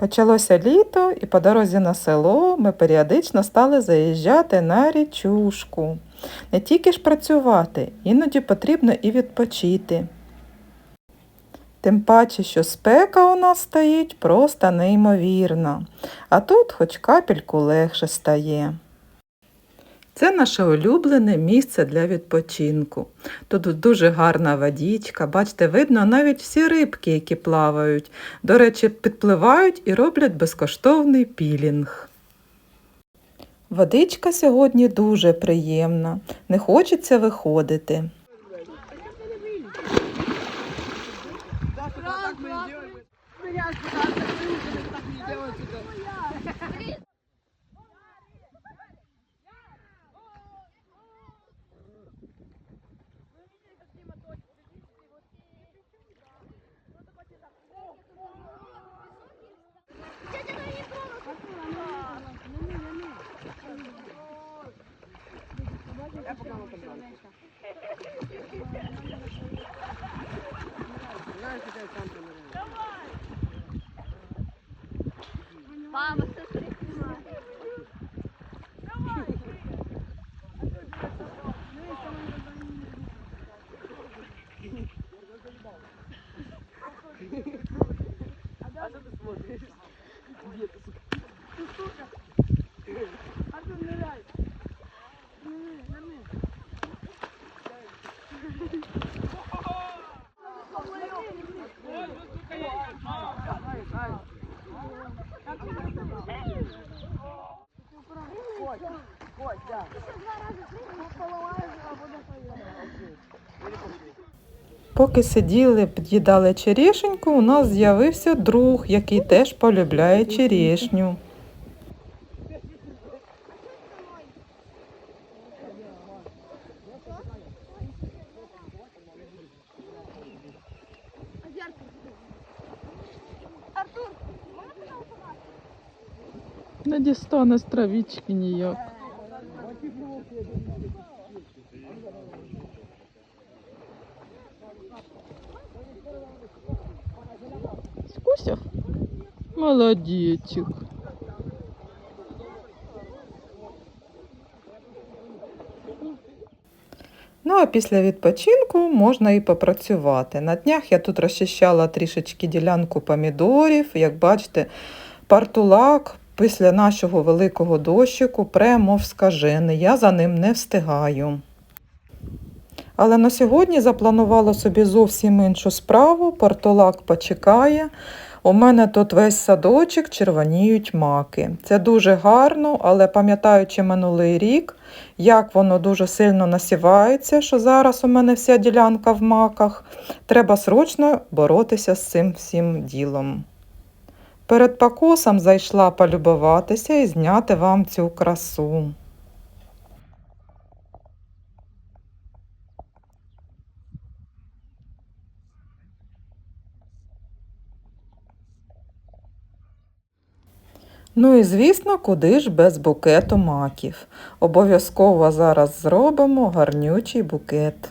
Почалося літо, і по дорозі на село ми періодично стали заїжджати на річушку. Не тільки ж працювати, іноді потрібно і відпочити. Тим паче, що спека у нас стоїть просто неймовірна, а тут хоч капельку легше стає. Це наше улюблене місце для відпочинку. Тут дуже гарна водичка, бачите, видно навіть всі рибки, які плавають. До речі, підпливають і роблять безкоштовний пілінг. Водичка сьогодні дуже приємна, не хочеться виходити. Мы Nerede de sen Поки сиділи, під'їдали черешеньку, у нас з'явився друг, який теж полюбляє черешню. Не дістане з травічки ніяк. Молодечик. Ну, а після відпочинку можна і попрацювати. На днях я тут розчищала трішечки ділянку помідорів. Як бачите, партулак після нашого великого дощику прямо скажений. Я за ним не встигаю. Але на сьогодні запланувала собі зовсім іншу справу. Партулак почекає. У мене тут весь садочок червоніють маки. Це дуже гарно, але пам'ятаючи минулий рік, як воно дуже сильно насівається, що зараз у мене вся ділянка в маках, треба срочно боротися з цим всім ділом. Перед покосом зайшла полюбуватися і зняти вам цю красу. Ну і звісно, куди ж без букету маків. Обов'язково зараз зробимо гарнючий букет.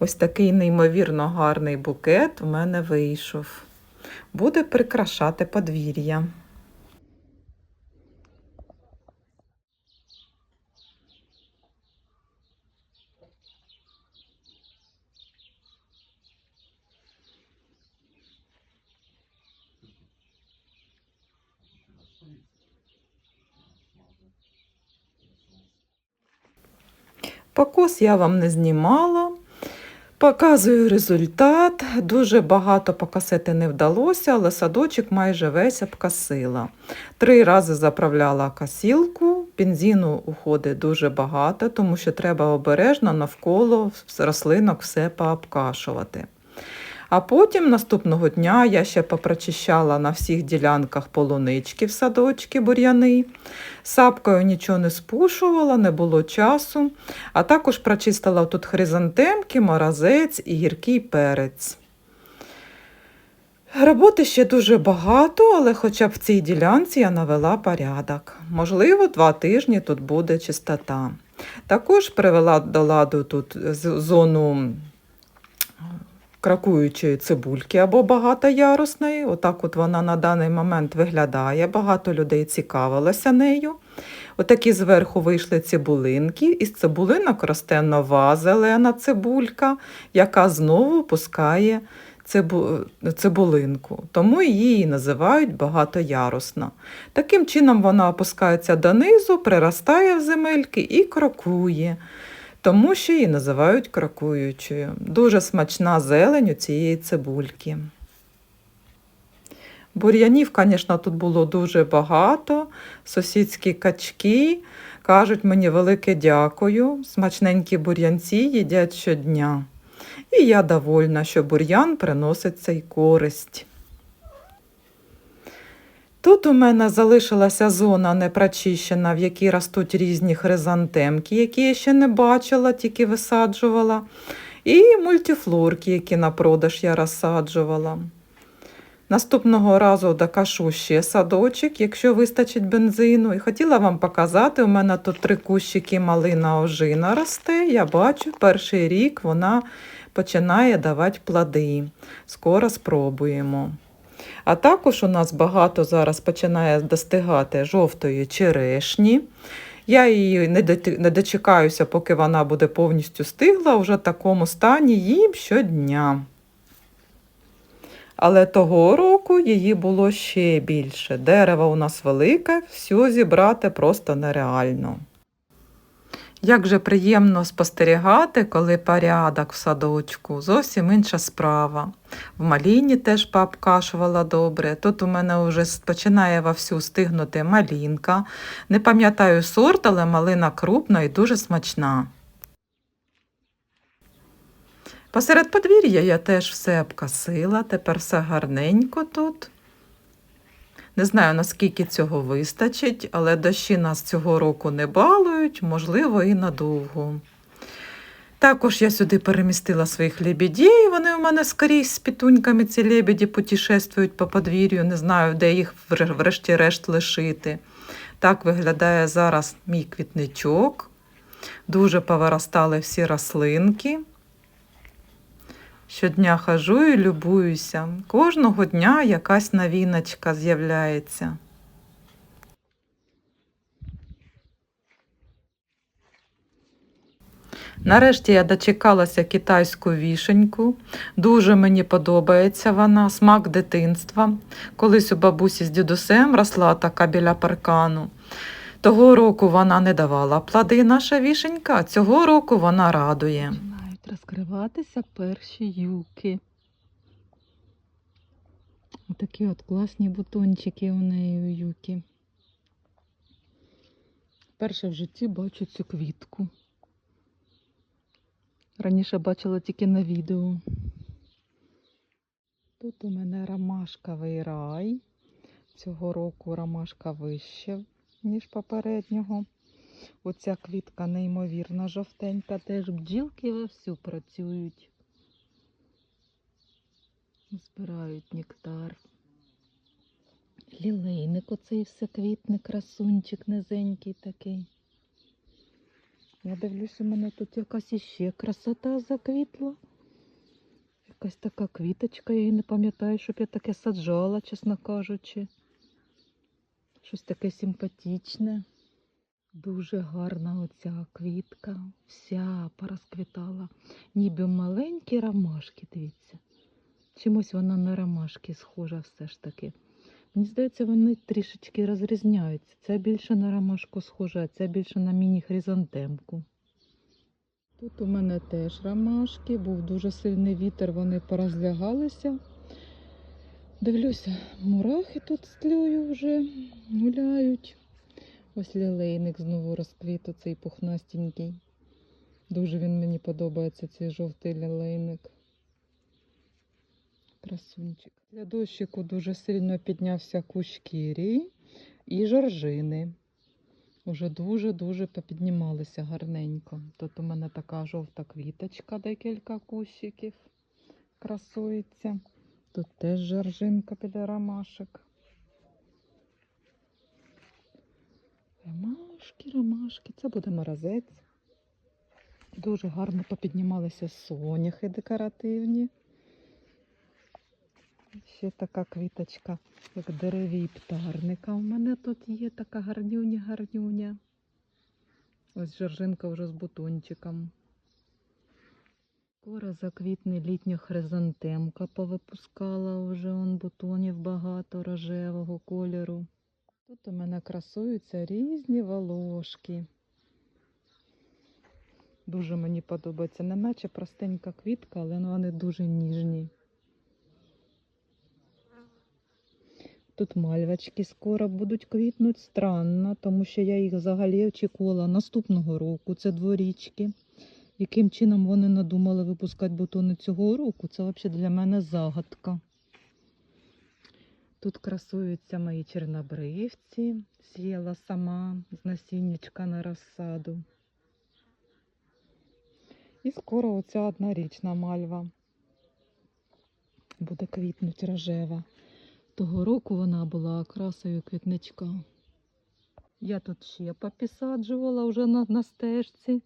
Ось такий неймовірно гарний букет в мене вийшов. Буде прикрашати подвір'я. Покос я вам не знімала. Показую результат. Дуже багато покосити не вдалося, але садочок майже весь обкосила. Три рази заправляла касілку, бензину уходить дуже багато, тому що треба обережно навколо рослинок все пообкашувати. А потім наступного дня я ще попрочищала на всіх ділянках полунички в садочки бур'яни. Сапкою нічого не спушувала, не було часу. А також прочистила тут хризантемки, морозець і гіркий перець. Роботи ще дуже багато, але хоча б в цій ділянці я навела порядок. Можливо, два тижні тут буде чистота. Також привела до ладу тут зону кракуючої цибульки або багатоярусної. Отак от вона на даний момент виглядає. Багато людей цікавилося нею. Отакі зверху вийшли цибулинки. Із цибулинок росте нова зелена цибулька, яка знову пускає цибулинку. Тому її називають багатоярусна. Таким чином вона опускається донизу, приростає в земельки і крокує. Тому що її називають крокуючою. Дуже смачна зелень у цієї цибульки. Бур'янів, звісно, тут було дуже багато. Сусідські качки кажуть мені велике дякую. Смачненькі бур'янці їдять щодня. І я довольна, що бур'ян приносить цей користь. Тут у мене залишилася зона непрочищена, в якій ростуть різні хризантемки, які я ще не бачила, тільки висаджувала. І мультифлорки, які на продаж я розсаджувала. Наступного разу докашу ще садочок, якщо вистачить бензину. І хотіла вам показати, у мене тут три кущики малина ожина росте. Я бачу, перший рік вона починає давати плоди. Скоро спробуємо. А також у нас багато зараз починає достигати жовтої черешні. Я її не дочекаюся, поки вона буде повністю стигла, вже в такому стані їм щодня. Але того року її було ще більше. Дерево у нас велике, все зібрати просто нереально. Як же приємно спостерігати, коли порядок в садочку, зовсім інша справа. В маліні теж пообкашувала добре. Тут у мене вже починає вовсю стигнути малінка. Не пам'ятаю сорт, але малина крупна і дуже смачна. Посеред подвір'я я теж все обкосила, тепер все гарненько тут. Не знаю, наскільки цього вистачить, але дощі нас цього року не балують, можливо, і надовго. Також я сюди перемістила своїх лебедей. Вони у мене скоріше з пітуньками ці лебеді путешествують по подвір'ю. Не знаю, де їх врешті-решт лишити. Так виглядає зараз мій квітничок. Дуже повиростали всі рослинки. Щодня хожу і любуюся. Кожного дня якась новіночка з'являється. Нарешті я дочекалася китайську вішеньку. Дуже мені подобається вона, смак дитинства. Колись у бабусі з дідусем росла така біля паркану. Того року вона не давала плоди наша вішенька, цього року вона радує. Розкриватися перші юки. Отакі от класні бутончики у неї у юки. Перше в житті бачу цю квітку. Раніше бачила тільки на відео. Тут у мене ромашковий рай. Цього року ромашка вище, ніж попереднього. Оця квітка неймовірно жовтенька, теж бджілки вовсю працюють. Збирають нектар. Лілейник оцей все квітне, красунчик низенький такий. Я дивлюсь, у мене тут якась іще красота заквітла. Якась така квіточка, я і не пам'ятаю, щоб я таке саджала, чесно кажучи. Щось таке симпатичне. Дуже гарна оця квітка. Вся порозквітала. Ніби маленькі ромашки, дивіться. Чимось вона на ромашки схожа все ж таки. Мені здається, вони трішечки розрізняються. Це більше на ромашку схожа, а це більше на міні-хризантемку. Тут у мене теж ромашки, був дуже сильний вітер, вони порозлягалися. Дивлюся, мурахи тут з тлею вже гуляють. Ось лілейник знову розквіт, оцей пухнастенький. Дуже він мені подобається, цей жовтий лілейник. Красунчик. Для дощику дуже сильно піднявся кущ кірії і жоржини. Уже дуже-дуже попіднімалися гарненько. Тут у мене така жовта квіточка, декілька кущиків красується. Тут теж жоржинка біля ромашек. Ромашки, ромашки. Це буде морозець. Дуже гарно попіднімалися соняхи декоративні. Ще така квіточка, як деревій птарника. У мене тут є така гарнюня-гарнюня. Ось жоржинка вже з бутончиком. Скоро заквітне літня хризантемка повипускала вже он бутонів багато рожевого кольору. Тут у мене красуються різні волошки. Дуже мені подобається. Не наче простенька квітка, але ну, вони дуже ніжні. Тут мальвочки скоро будуть квітнути странно, тому що я їх взагалі очікувала наступного року. Це дворічки. Яким чином вони надумали випускати бутони цього року, це взагалі для мене загадка. Тут красуються мої чорнобривці, сіяла сама з насіннячка на розсаду. І скоро оця однорічна мальва буде квітнуть рожева. Того року вона була окрасою квітничка. Я тут ще попісаджувала вже на, на стежці.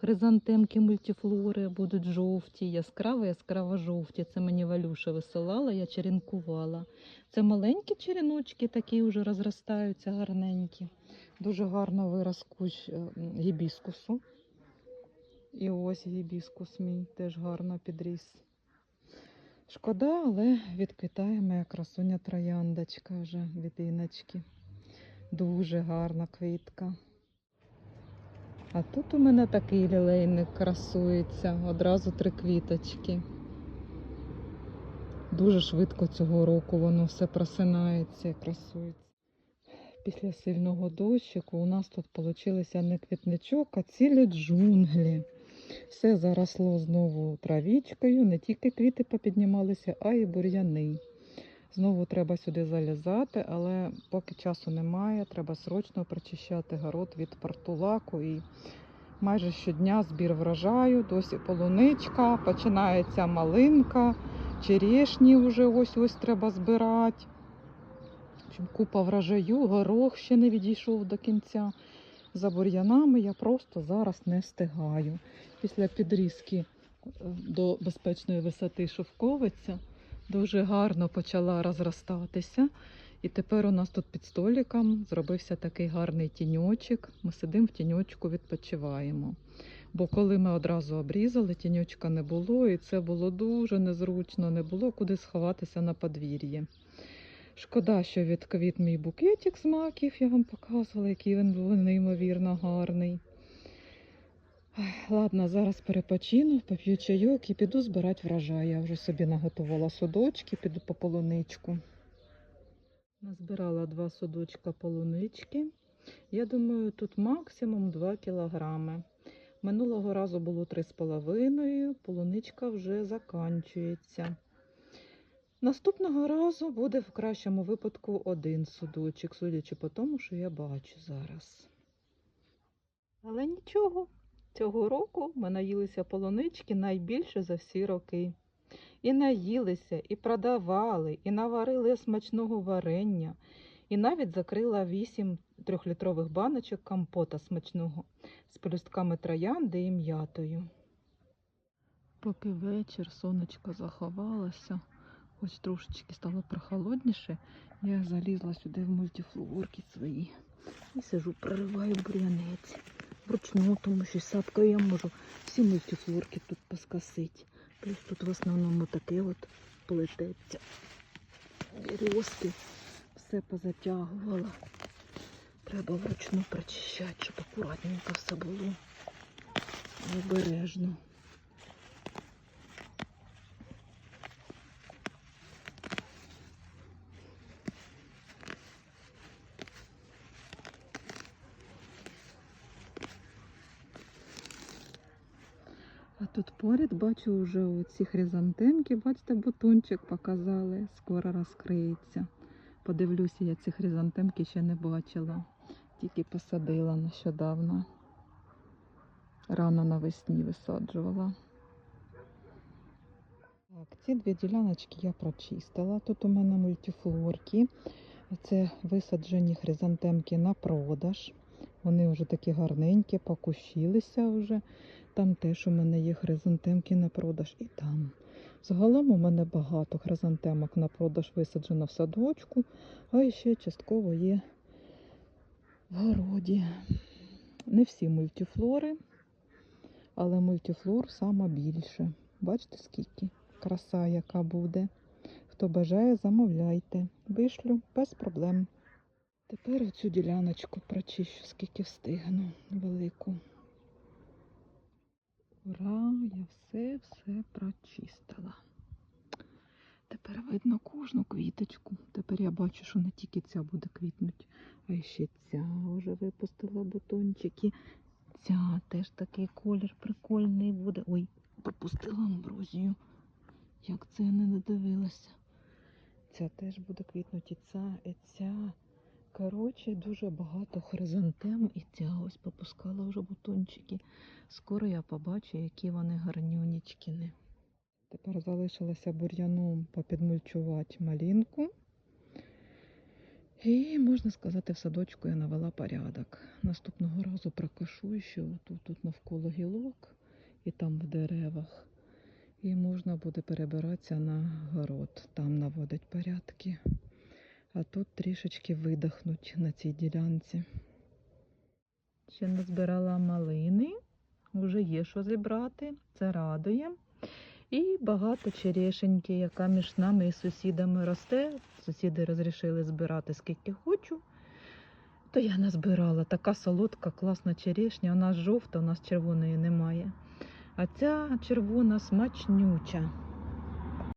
Хризантемки мультифлори будуть жовті, яскраво, яскраво жовті. Це мені Валюша висилала, я черенкувала. Це маленькі череночки, такі вже розростаються гарненькі. Дуже гарно вирос кущ е, гібіскусу. І ось гібіскус мій теж гарно підріс. Шкода, але відквітає моя красуня трояндочка вже від іночки. Дуже гарна квітка. А тут у мене такий лілейник красується, одразу три квіточки. Дуже швидко цього року воно все просинається і красується. Після сильного дощику у нас тут вийшло не квітничок, а цілі джунглі. Все заросло знову травічкою, не тільки квіти попіднімалися, а й бур'яни. Знову треба сюди залізати, але поки часу немає, треба срочно прочищати город від партулаку. І майже щодня збір врожаю, досі полуничка, починається малинка, черешні вже ось-ось треба збирати. Купа врожаю, горох ще не відійшов до кінця. За бур'янами я просто зараз не встигаю. Після підрізки е, до безпечної висоти шовковиця дуже гарно почала розростатися. І тепер у нас тут під столиком зробився такий гарний тіньочок. Ми сидимо в тіньочку, відпочиваємо. Бо коли ми одразу обрізали, тіньочка не було, і це було дуже незручно, не було куди сховатися на подвір'ї. Шкода, що відквіт мій букетик з маків, я вам показувала, який він був неймовірно гарний. Ладно, зараз перепочину, поп'ю чайок і піду збирати врожай. Я вже собі наготувала судочки, піду по полуничку. Назбирала два судочка полунички. Я думаю, тут максимум 2 кілограми. Минулого разу було 3,5, полуничка вже заканчується. Наступного разу буде в кращому випадку один судочок, судячи по тому, що я бачу зараз. Але нічого, цього року ми наїлися полунички найбільше за всі роки. І наїлися, і продавали, і наварили смачного варення, і навіть закрила вісім трьохлітрових баночок компота смачного з пелюстками троянди і м'ятою. Поки вечір сонечко заховалося, хоч трошечки стало прохолодніше, я залізла сюди в мультифлорки свої і сижу, прориваю бур'янець. Вручну, тому що сапкою я можу всі мультифлорки тут поскосити. Плюс тут в основному таке от плететься. Березки, все позатягувала. Треба вручну прочищати, щоб акуратненько все було. Обережно. А тут поряд бачу вже оці хризантемки, бачите, бутончик показали, скоро розкриється. Подивлюся, я ці хризантемки ще не бачила, тільки посадила нещодавно. Рано навесні висаджувала. Так, ці дві діляночки я прочистила. Тут у мене мультифлорки. Це висаджені хризантемки на продаж. Вони вже такі гарненькі, покущилися вже. Там теж у мене є хризантемки на продаж і там. Загалом у мене багато хризантемок на продаж висаджено в садочку, а ще частково є в городі. Не всі мультифлори, але мультифлор сама більше. Бачите, скільки? Краса, яка буде. Хто бажає, замовляйте. Вишлю без проблем. Тепер оцю діляночку прочищу, скільки встигну велику. Ура, я все-все прочистила. Тепер видно кожну квіточку. Тепер я бачу, що не тільки ця буде квітнути, а ще ця вже випустила бутончики. Ця теж такий колір прикольний буде. Ой, пропустила амброзію. Як це я не додивилася. Ця теж буде квітнути, і ця, і ця. Коротше, дуже багато хризантем, і ця ось попускала вже бутончики. Скоро я побачу, які вони гарнюнічкини. Тепер залишилося бур'яном попідмульчувати малинку. І, можна сказати, в садочку я навела порядок. Наступного разу прокашу ще отут, тут навколо гілок і там в деревах. І можна буде перебиратися на город, там наводить порядки. А тут трішечки видихнуть на цій ділянці. Ще не збирала малини, вже є що зібрати, це радує. І багато черешеньки, яка між нами і сусідами росте. Сусіди розрішили збирати скільки хочу. То я назбирала. Така солодка, класна черешня. У нас жовта, у нас червоної немає. А ця червона смачнюча.